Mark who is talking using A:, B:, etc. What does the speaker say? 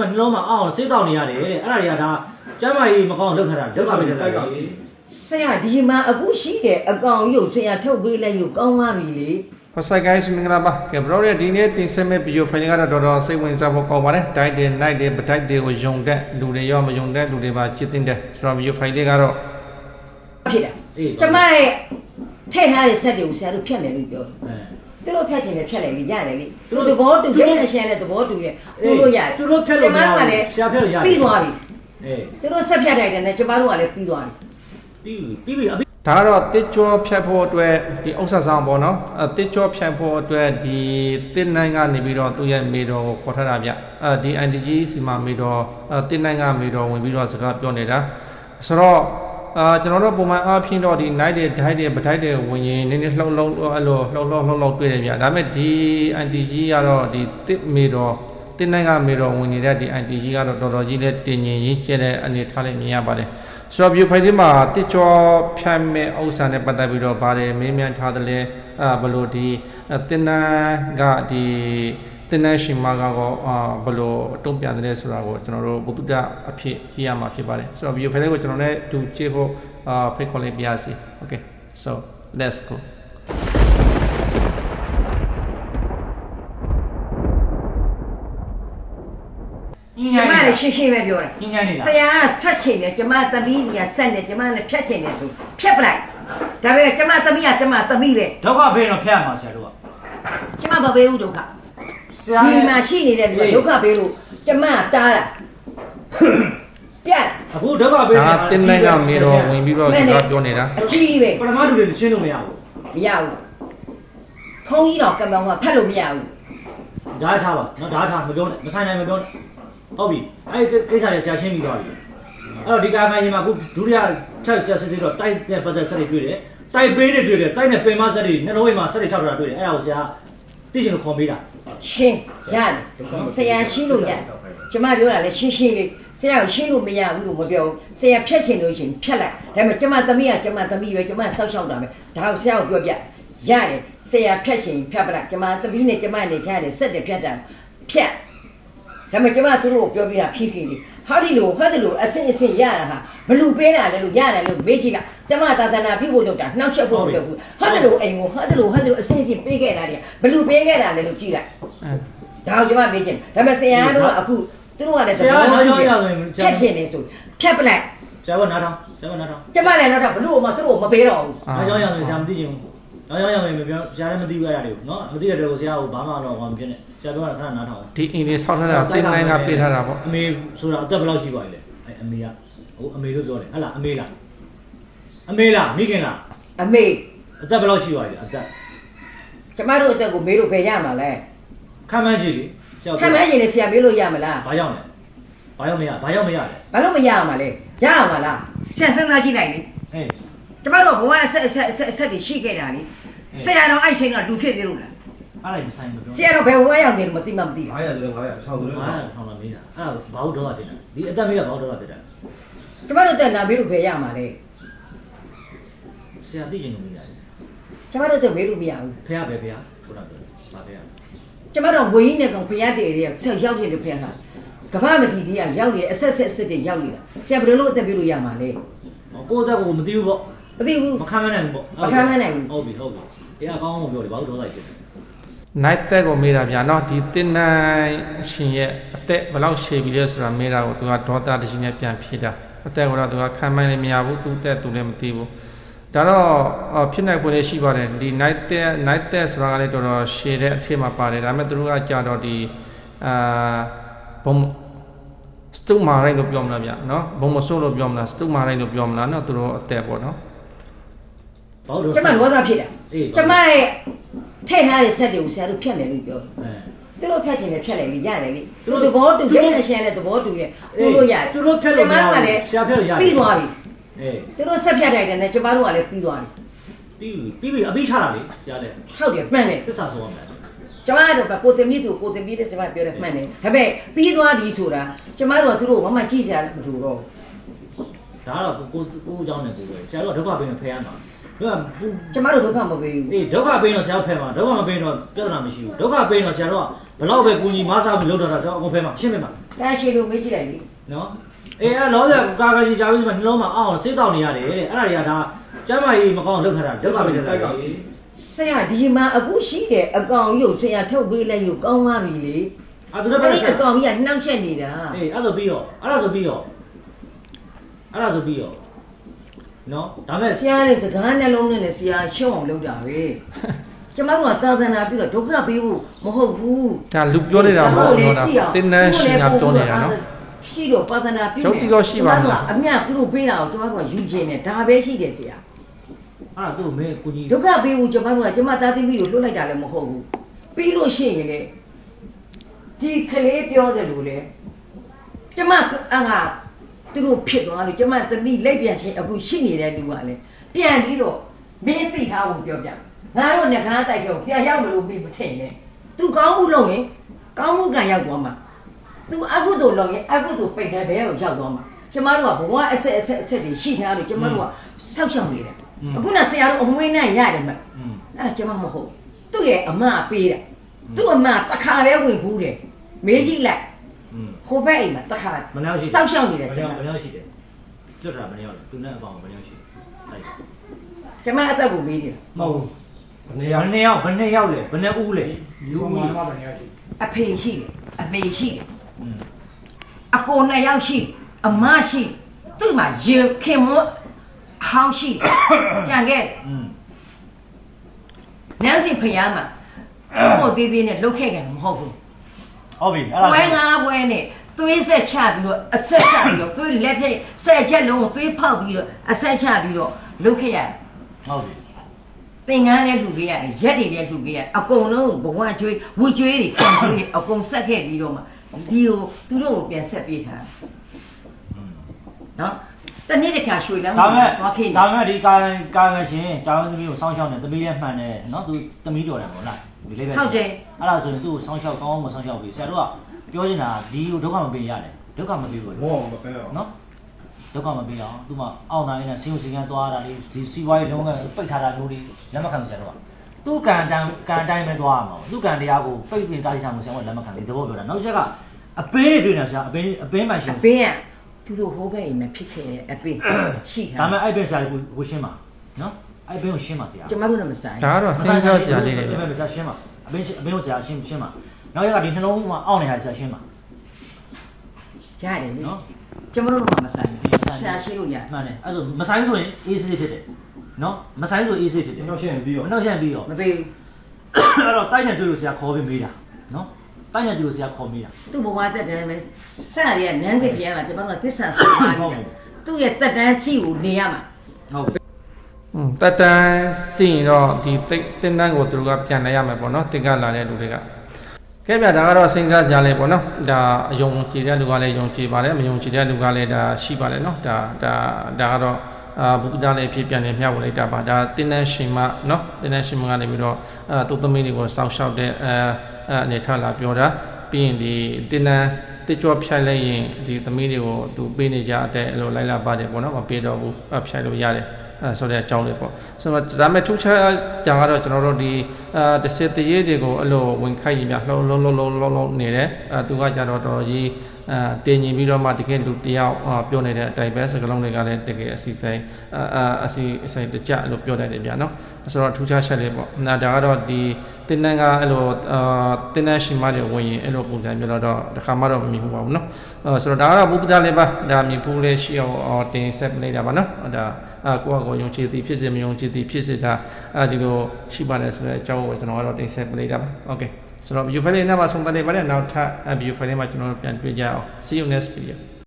A: နှလုံးမှာအောင်းစိတ်တောက်နေရတယ်တဲ့အဲ့ဒါတွေကဒါကျမ်းမာရေးမကောင်းလောက်ထားတာဒုက္ခပဲတဲ့တိုက်ကောင်ကြီး
B: ဆရာဒီမှာအခုရှိတယ်အကောင်ရုပ်ဆရာထုတ်ပေးလိုက်ရုပ်ကောင်းသွားပြီလေ
C: What's up guys မင်္ဂလာပါကဲဘရောရဲ့ဒီနေ့တင်ဆက်မဲ့ဗီဒီယိုဖိုင်ကတော့တော်တော်စိတ်ဝင်စားဖို့ကောင်းပါတယ် Diet တွေ Night တွေ Diet တွေကိုယုံတဲ့လူတွေရောမယုံတဲ့လူတွေပါကြည့်တင်တယ်ဆိုတော့ဗီဒီယိုဖိုင်လေးကတော့
B: ဖြစ်တာ
A: အေး
B: ကျမရဲ့ထည့်ထားတဲ့ဆက်တွေကိုဆရာတို့ဖြတ်မယ်လို့ပြော
A: အဲ
B: သူတို့ဖြတ်ချင်တယ်ဖြတ်လိုက်လေရတယ်လေသူတို့သဘောတူတယ်အရှင်လည်းသဘောတူတယ်သူတို့ရတယ်
A: သူတို့ဖြတ်လို့မရ
B: ကျမက
A: ဘူး
B: လည်း
A: ဆရာဖြတ်လို့ရတယ်
B: ပြီးသွားပြီ
A: အေး
B: သူတို့ဆက်ဖြတ်လိုက်တယ်နဲ့ကျမတို့ကလည်းပြီးသွားပြီ
A: ပြီးပြီပြီးပြီအပိ
C: ဒါကတော့တစ်ကြောဖြတ်ဖို့အတွက်ဒီဥစ္စာဆောင်ပေါ့နော်အဲတစ်ကြောဖြတ်ဖို့အတွက်ဒီတစ်နိုင်ကနေပြီးတော့သူ့ရဲ့မေတော်ကိုခေါ်ထားတာဗျအဲဒီ NDG စီမှာမေတော်အဲတစ်နိုင်ကမေတော်ဝင်ပြီးတော့စကားပြောနေတာဆိုတော့ အာကျွန်တော်တို့ပုံမှန်အားဖြင့်တော့ဒီ night တွေ diet တွေ diet တွေဝင်ရင်နည်းနည်းလှုပ်လှုပ်အဲ့လိုလှုပ်လှုပ်လှုပ်လှုပ်တွေ့တယ်ဗျဒါပေမဲ့ဒီ NDG ကတော့ဒီတစ်မေတော်တင်းနိုင်ငံမေတော်ဝင်နေတဲ့ဒီ ITG ကတော့တော်တော်ကြီးနဲ့တင်ញင်ရင်းကျဲတဲ့အနေထားလေးမြင်ရပါတယ်ဆိုတော့ view file ဒီမှာတစ်ချောဖြတ်မဲ့ဥစ္စာနဲ့ပတ်သက်ပြီးတော့ဗာတယ်မင်းမြန်ထားတယ်လဲအာဘလို့ဒီတင်းနန်းကဒီ တင်းနန်းရှင်မကတော့အာဘလို့တုံ့ပြန်တယ်ဆိုတာကိုကျွန်တော်တို့ဘုဒ္ဓအဖြစ်ကြည့်ရမှာဖြစ်ပါတယ်ဆိုတော့ view file ကိုကျွန်တော်လည်းတူကြည့်ဖို့အာဖိတ်ခေါ်လေးပြရစီ okay so let's go
A: ညင်
B: ကျ
A: ညို
B: မ
A: င်း
B: လည်းရှင်းရှင်းပဲပြောတာ
A: ညင်ညိုင်းနေတာ
B: ဆရာကဖြတ်ချင်တယ်ကျမသမီးကြီးကဆက်နေကျမလည်းဖြတ်ချင်တယ်ဆိုဖြတ်ပလိုက်ဒါပေမဲ့ကျမသမီးကကျမသမီးပဲ
A: ဒုက္ခဘေးတော့ဖြတ်ရမှာဆရာတို့က
B: ကျမမပေးဘူးဒုက္ခ
A: ဆရာ
B: ဒီမှာရှိနေတဲ့လူကဒုက္ခပေးလို့ကျမတားတာပြတ်
A: အခုဒုက္ခဘေး
C: ဒါကတင်းနိုင်ငံမေတော်ဝင်ပြီးတော့စကားပြောနေတာ
B: အကြီးပဲ
A: ပထမလူတွေရှင်းလို့မရဘူး
B: မရဘူးဖုန်းကြီးတော့ကံပေါင်းကဖတ်လို့မရဘူး
A: ဓာတ်ထားပါနော်ဓာတ်ထားမပြောနဲ့မဆိုင်နိုင်မပြောနဲ့ဟုတ်ပြီအဲ့ဒီကိစ္စတွေဆရာရှင်းပြီးသွားပြီအဲ့တော့ဒီကာမကြီးမှာအခုဒုတိယချက်ဆရာစစ်စစ်တော့တိုက်တဲ့ပတ်သက်ဆက်တွေတွေ့တယ်တိုက်ပေးတွေတွေ့တယ်တိုက်နဲ့ပင်မဆက်တွေနှလုံးဝိမှာဆက်တွေထောက်တာတွေ့တယ်အဲ့ဒါကိုဆရာ သိချင်လို့ခေါ်ပေးတာ
B: ရှင်းရတယ်ဆရာရှင်းလို့ရတယ်ကျမပြောတာလည်းရှင်းရှင်းလေးဆရာကိုရှင်းလို့မရဘူးလို့မပြောဘူးဆရာဖြတ်ချင်လို့ရှရင်ဖြတ်လိုက်ဒါပေမဲ့ကျမသမီးကကျမသမီးပဲကျမဆောက်ရှောက်တာပဲဒါကိုဆရာကိုပြောပြရတယ်ဆရာဖြတ်ချင်ဖြတ်ပလိုက်ကျမသမီးနဲ့ကျမနဲ့ကြားတယ်ဆက်တယ်ဖြတ်တာဖြတ်ဒါပေမဲ့ကျမသူတို့ကိုပြောပြတာဖြည်းဖြည်းလေး ဟာဒီလိုဟာဒီလိုအစင်အစင်ရတာဟာဘလူပေးတာလဲလို့ရတယ်လို့မေးကြည့်လိုက်ကျမသာသနာပြုဖို့လုပ်တာနှောက်ယှက်ဖို့မလုပ်ဘူးဟာဒီလိုအိမ်ကိုဟာဒီလိုဟာဒီလိုအစင်အစင်ပေးခဲ့တာတွေဘလူပေးခဲ့တာလဲလို့ကြည့်လိုက်
C: အဲ
B: ဒါကိုကျွန်မမေးချင်တယ်ဒါပေမဲ့ဆရာတို့ကအခုသူတို့ကလည်း
A: ဆရာနောက်ရောက်ရမယ်
B: ဖြတ်ရှင်နေဆိုဖြတ်ပလိုက်
A: ဆရာကနားထောင်ဆရာကနားထောင်
B: ကျမလည်းတော့ဘလို့မှသူတို့မပေးတော့ဘူး
A: နောက်ရောက်ရမယ်ဆရာမသိချင်ဘူး နောက်ရောက်ရမယ်မပြောဆရာလည်းမသိဘူးအဲ့ဒါတွေကိုနော်မသိတဲ့တွေကိုဆရာကဘာမှတော့ဟောမဖြစ်နဲ့ဆရာပြောတာခဏနားထောင်
C: ဒီအင်းလေးဆောက်ထားတာတင်းနိုင်ငံပေးထားတာပေါ့
A: အမေဆိုတာအသက်ဘယ်လောက်ရှိပါလဲအဲအမေကဟိုအမေလို့ပြောတယ်ဟဟလားအမေလားအမေလားမိခင်လား
B: အမေ
A: အသက်ဘယ်လောက်ရှိပါလဲအသက်
B: ကျမတို့အသက်ကိုမေးလို့ဘယ်ရမှာလဲ
A: ခံမှန်းကြည့်လေဆရာ
B: ခံမရင်လည်းဆရာမေးလို့ရမလား
A: ဘာရောက်လဲဘာရောက်မရဘာရောက်မရလဲ
B: ဘာလို့မရမှာလဲရမှာလားဆရာစဉ်းစားကြည့်လိုက်လေ
A: အေး
B: ကျမတို့ဘဝအဆက်အဆက်အဆက်အဆက်တွေရှိခဲ့တာလေ ဆရာတော်အဲ့ချိန်ကလူဖြစ်သေးလို့လား
A: အဲ့ဒါမဆိုင်ဘူးပြော
B: ဆရာတော်ဘယ်ဘဝရောက်နေလို့မသိမှမသိဘူး
D: 900ဆိုတော့900ဆောက်ဆိုတော့
A: ဘာထောင်လာမေးတာအဲ့ဒါဘာလို့တော့တင်တာဒီအသက်မေးတာဘာလို့တော့တင်တာ
B: ကျမတို့တက်လာမေးလို့ဘယ်ရမှာလဲ
A: ဆရာသိချင်လို့မေးတာ
B: ကျမတို့တက်မေးလို့မရဘူး
A: ဖះပဲဖះဆိုတာပြောဘာဖះ
B: ကျမတို့ဝေးနဲ့ကောင်ဖရားတည်တွေကဆက်ရောက်နေတဲ့ဖရားဟာကမ္ဘာမတီတီကရောက်နေအဆက်ဆက်အဆက်တွေရောက်နေတာဆရာဘယ်လိုလုပ်အသက်ပြလို့ရမှာလဲ
A: ကိုယ့်အသက်ကိုမသိဘူးပေါ့
B: မသိဘူး
A: မခံမနိုင်ဘူးပေါ့
B: မခံမနိုင်ဘူး
A: ဟုတ်ပြီဟုတ်ပြီ တရားကောင်းအောင်ပြောတယ်ဘာလို့တော့လိုက်တယ်
C: night သက်ကိုမေးတာဗျာเนาะဒီတင်းနိုင်ရှင်ရဲ့အသက်ဘယ်လောက်ရှည်ပြီလဲဆိုတာမေးတာကိုသူကဒေါသတရှိနဲ့ပြန်ဖြေတာအသက်ကတော့သူကခံမိုင်းလည်းမရဘူးသူ့အသက်သူလည်းမသိဘူးဒါတော့အော်ဖြစ်နိုင်ပွင့်လေးရှိပါတယ်ဒီ night သက် night သက်ဆိုတာကလည်းတော်တော်ရှည်တဲ့အထစ်မှာပါတယ်ဒါပေမဲ့သူတို့ကကြာတော့ဒီအာဘုံစတုမာရိုင်းလို့ပြောမလားဗျာเนาะဘုံမစိုးလို့ပြောမလားစတုမာရိုင်းလို့ပြောမလားเนาะသူတို့အသက်ပေါ့เนาะ
A: ဘာလို့
B: ကျမလောသားဖြစ်တာ
A: အေး
B: ကျမရဲ့ထည့်ထားတဲ့ဆက်တွေကိုဆရာတို့ဖြတ်မယ်လို့ပြော
A: အဲ
B: သူတို့ဖြတ်ချင်တယ်ဖြတ်လိုက်လေရတယ်လေသူတို့သဘောတူတယ်အရှင်လည်းသဘောတူတယ်သူတို့ရတယ်
A: သူတို့ဖြတ်လို့မရ
B: ကျမက
A: ဘူး
B: လည်း
A: ဆရာဖြတ်လို့ရတယ်
B: ပြီးသွားပြီ
A: အေး
B: သူတို့ဆက်ဖြတ်လိုက်တယ်နဲ့ကျမတို့ကလည်းပြီးသွားပြီ
A: ပြီးပြီပြီးပြီအပြီးချတာလေဆရာလည်း
B: ဟုတ်တယ်မှန်တယ်
A: သစ္စာဆိုရမယ်
B: ကျမတို့ကကိုတင်မြင့်သူကိုတင်မြင့်တဲ့ကျမပြောတယ်မှန်တယ်ဒါပေမဲ့ပြီးသွားပြီဆိုတာကျမတို့ကသူတို့ဘာမှကြည့်စရာမလိုတော့
A: ဒါကတော့ကိုကိုကိုအကြောင်းနဲ့ကိုပဲဆရာတို့ကဒုက္ခပေးရင်ဖယ်ရမှာသူက
B: ကျမတို့ဒုက္ခမပေးဘူး
A: အေးဒုက္ခပေးရင်ဆရာဖယ်မှာဒုက္ခမပေးရင်တော့ပြဿနာမရှိဘူးဒုက္ခပေးရင်ဆရာတို့ကဘလောက်ပဲကူညီမဆာပြီးလုပ်တော့တာဆရာအကုန်ဖယ်မှာရှင်းမမှာ
B: တန်ရှည်လို့မေးကြည့်လိုက်လေ
A: နော်အေးအဲ့တော့ကာကကြီးကြားပြီးမှနှလုံးမှာအောင်းစိတ်တောက်နေရတယ်တဲ့အဲ့ဒါတွေကဒါကျမကြီးမကောင်းလုပ်ခါတာဒုက္ခပေးတယ်တိုက်ပါပြီ
B: ဆရာဒီမှာအခုရှိတဲ့အကောင်ရုပ်ဆရာထုတ်ပေးလိုက်ရုပ်ကောင်းပါပြီလေ
A: အဲ့ဒါ
B: တော့
A: ဆရာ
B: အကောင်ကြီးကနှောက်ချက်နေတာ
A: အေးအဲ့ဒါပြီးတော့အဲ့ဒါဆိုပြီးတော့ အဲ့ဒါဆိုပြီးတော့နော်ဒါမဲ့
B: ဆရာရဲ့စကားနှလုံးနဲ့လည်းဆရာရှုံးအောင်လုပ်တာပဲကျမတို့ကသာသနာပြီးတော့ဒုက္ခပေးဖို့မဟုတ်ဘူး
C: ဒါလူပြောနေတာမဟုတ်ဘူးနော်တင်းတန်းရှင်ကပြောနေတာနော်
B: ရှိတော့ပါဒနာပြီး
C: ရုပ်တိတော့ရှိပါမှာ
B: အမြတ်သူတို့ပေးတာကိုကျမတို့ကယူခြင်းနဲ့ဒါပဲရှိတယ်ဆရာ
A: အဲ့ဒါသူ့မဲကူညီ
B: ဒုက္ခပေးဖို့ကျမတို့ကကျမသားသမီးကိုလွတ်လိုက်တာလည်းမဟုတ်ဘူးပြီးလို့ရှိရင်လေဒီကလေးပြောတယ်လို့လေကျမအငါ သူတို့ဖြစ်သွားလို့ကျမသမီးလက်ပြန်ရှင်အခုရှိနေတဲ့လူကလည်းပြန်ပြီးတော့မင်းသိထားဖို့ပြောပြငါတို့ငကားတိုက်တော့ပြန်ရောက်မလို့ပြီးမထင်နဲ့သူကောင်းမှုလုပ်ရင်ကောင်းမှုကံရောက်သွားမှာသူအကုသိုလ်လုပ်ရင်အကုသိုလ်ပိတ်တဲ့ဘဲကိုရောက်သွားမှာကျမတို့ကဘဝအဆက်အဆက်အဆက်တွေရှိထားလို့ကျမတို့ကဆောက်ရှောက်နေတယ်အခုနဆရာတို့အမွေးနဲ့ရတယ်မ
A: อืม
B: အဲ့ဒါကျမမဟုတ်သူ့ရဲ့အမပေးတာသူ့အမတစ်ခါပဲဝင်ဘူးတယ်မေးကြည့်လိုက်
A: อืม
B: ဟိုဘက်အိမ်မှာတစ်ခါ
A: မနှောက်ရှိ
B: စောက်ရှောက်နေတယ်
A: ဘ
B: ကျ
A: ယ်
B: မ
A: ဘယ်လောက်ရှိတယ်ကျွတ်တာဘယ်လောက်လဲသူနဲ့အပေါင်းဘယ်လောက်ရှိလိုက်
B: ကျမအသက်ကိုမေးတယ်
A: မဟုတ်
D: ဘယ်နေ
A: ဘ
D: ရာ
A: ယ်နှစ်ယောက်ဘယ်နှစ်ယောက်လဲဘယ်နှစ်ဦးလဲ
D: လူမှန်မှဘယ်နေရာရှိ
B: အဖေရှိတယ်အမေရှိတယ်
A: อืม
B: အကိုနှစ်ယောက်ရှိအမရှိသူ့မှာရေခင်မဟောင်းရှိကြံခဲ့
A: อืม
B: နန်းစီဖျားမှာဟိုသေးသေးနဲ့လုတ်ခဲ့ကြမဟုတ်ဘူး
A: ဟုတ်ပြီအဲ့ဒါ
B: ပွဲငါပွဲနဲ့သွေးဆက်ချပြီးတော့အဆက်ချပြီးတော့သွေးလက်ထက်ဆက်ချက်လုံးကိုသွေးဖောက်ပြီးတော့အဆက်ချပြီးတော့လုတ်ခဲ့ရတယ်
A: ဟုတ်ပြီ
B: သင်္ကန်းနဲ့လှူပေးရတယ်ရက်တွေနဲ့လှူပေးရတယ်အကုန်လုံးဘဝကျွေးဝူကျွေးတွေခံကျွေးတွေအကုန်ဆက်ခဲ့ပြီးတော့မှဒီကိုသူတို့ကိုပြန်ဆက်ပေးထားတာ
A: อืม
B: နော်တနေ့တစ်ခါရွှေလမ်း
A: ဒါမဲ့
B: သွားခဲ့
A: ဒါမဲ့ဒီကာကာငရှင်ကျောင်းသမီးကိုစောင်းရှောက်နေသမီးလည်းမှန်တယ်နော်သူသမီးတော်တယ်ပေါ့လား ဒီလေးပဲ
B: ဟုတ်တယ်
A: အဲ့ဒါဆိုရင်သူ့ကိုစောင်းရှောက်ကောင်းအောင်မစောင်းရှောက်ပြီဆရာတို့ကပြောနေတာဒီကိုဒုက္ခမပေးရတယ်ဒုက္ခမပေးဘူးလေ
D: ဘောမပဲတော့
A: နော်ဒုက္ခမပေးအောင်သူမှအောက်နာရင်းနဲ့ဆင်းရဲစည်းကမ်းသွားတာလေဒီစီးပွားရေးလုံးဝပိတ်ထားတာမျိုးတွေလက်မခံဘူးဆရာတို့ကသူ့ကံတန်ကံတိုင်းပဲသွားရမှာသူ့ကံတရားကိုပိတ်ပင်တားချမှုဆရာကလက်မခံဘူးဒီဘောပြောတာနောက်တစ်ချက်ကအပင်းတွေတွေ့နေဆရာအပင်းအပင်းမှရှင်
B: အပင်းကသူတို့ဟိုဘက်အိမ်မှာဖြစ်ခဲ့တဲ့အပင်းရှိတာ
A: ဒါမဲ့အဲ့ဘက်ဆရာကိုကိုရှင်းပါနော် အဲ့ဘင်းကိုရှင်းပါဆရာ
B: ကျမတို့လည်းမဆိုင်
C: ဒါကတော့စဉ်းစားစရာလေးတွေဗျ
A: အဲ့ဘက်ဆရာရှင်းပါအပင်းအပင်းကိုဆရာရှင်းရှင်းပါနောက်ရက်ကဒီနှလုံးမှာအောင့်နေတာဆရာရှင်းပါ
B: ရတယ်လေ
A: နော်
B: ကျမတို့လည်းမဆိုင်ဘူးဆရာရှိလို့ရ
A: မှန်တယ်အဲ့ဒါမဆိုင်ဆိုရင်အေးဆေးဖြစ်တယ်နော်မဆိုင်ဆိုအေးဆေးဖြစ်တယ်
D: နောက်ရှင်းပြီး
A: မ
D: တော့
A: နှောက်ရှက်ပြီးတော့
B: မပေး
A: အဲ့တော့တိုက်နေတွေ့လို့ဆရာခေါ်ပြီးမေးတာနော်တိုက်နေတွေ့လို့ဆရာခေါ်မေးတာ
B: သူ့ဘဝတက်တန်းပဲဆရာတွေကနန်းစိတ်ပြန်လာကျမတို့ကသစ္စာဆိုပါနေတာသူ့ရဲ့တက်တန်းကြည့်ကိုနေရမှာ
A: ဟုတ်
C: อืมတက်တန်းစီရင်တော့ဒီတင်းတန်းကိုသူတို့ကပြန်လဲရမယ်ပေါ့နော်တင်ကလာတဲ့လူတွေကကဲဗျဒါကတော့စဉ်းစားစရာလေးပေါ့နော်ဒါအယုံကြည်တဲ့လူကလည်းယုံကြည်ပါတယ်မယုံကြည်တဲ့လူကလည်းဒါရှိပါတယ်နော်ဒါဒါဒါကတော့အာဘုဒ္ဓလည်းဖြစ်ပြန်နေမျှဝေလိုက်တာပါဒါတင်းတန်းရှင်မနော်တင်းတန်းရှင်မကနေပြီးတော့အဲသူသမီးတွေကိုစောင့်ရှောက်တဲ့အဲအဲအနေထားလာပြောတာပြီးရင်ဒီတင်းတန်းတစ်ကြောဖြိုက်လိုက်ရင်ဒီသမီးတွေကိုသူပေးနေကြတဲ့အဲ့လိုလိုက်လာပါတယ်ပေါ့နော်မပေးတော့ဘူးအဖြိုက်လို့ရတယ်အဲ ဆိုတဲ့အကြောင်းလေးပေါ့ဆိုတော့ဒါမဲ့ထူးခြားကြံကတော့ကျွန်တော်တို့ဒီအာတစ်စစ်တရေတွေကိုအဲ့လိုဝင်ခိုက်ရင်များလှုံလုံးလုံးလုံးလုံးလုံးနေတယ်အဲသူကကြတော့တော်တော်ကြီးအာတင်ညီပြီးတော့မှတကယ်လူတယောက်အာပြောနေတဲ့အတိုင်းပဲစကလုံးတွေကလည်းတကယ်အစီစိမ်အာအာအစီအစိမ်တကြလို့ပြောတတ်တယ်ဗျာနော်ဆိုတော့ထူးခြားချက်လေးပေါ့နာဒါကတော့ဒီတင်နန်းကအဲ့လိုအာတင်နန်းရှင်မတွေဝင်ရင်အဲ့လိုပုံစံမျိုးတော့တခါမှတော့မမြင်ဘူးပါဘူးနော်အဲဆိုတော့ဒါကတော့ဘုဒ္ဓလေးပါဒါမြင်ဖို့လေးရှိအောင်တင်ဆက်ပလိုက်တာပါနော်ဒါအာကိုယ့်အကိုယုံကြည်သည်ဖြစ်စေမယုံကြည်သည်ဖြစ်စေဒါအဲဒီလိုရှိပါတယ်ဆိုတဲ့အကြောငကိုကျွန်တော်ကတော့တင်ဆက်ပလိုက်တာပါโอเคဆိုတော့ view file နဲ့မှာဆုံးသက်နေပါတယ်နောက်ထပ် view file မှာကျွန်တော်တို့ပြန်တွေ့ကြအောင် see you next video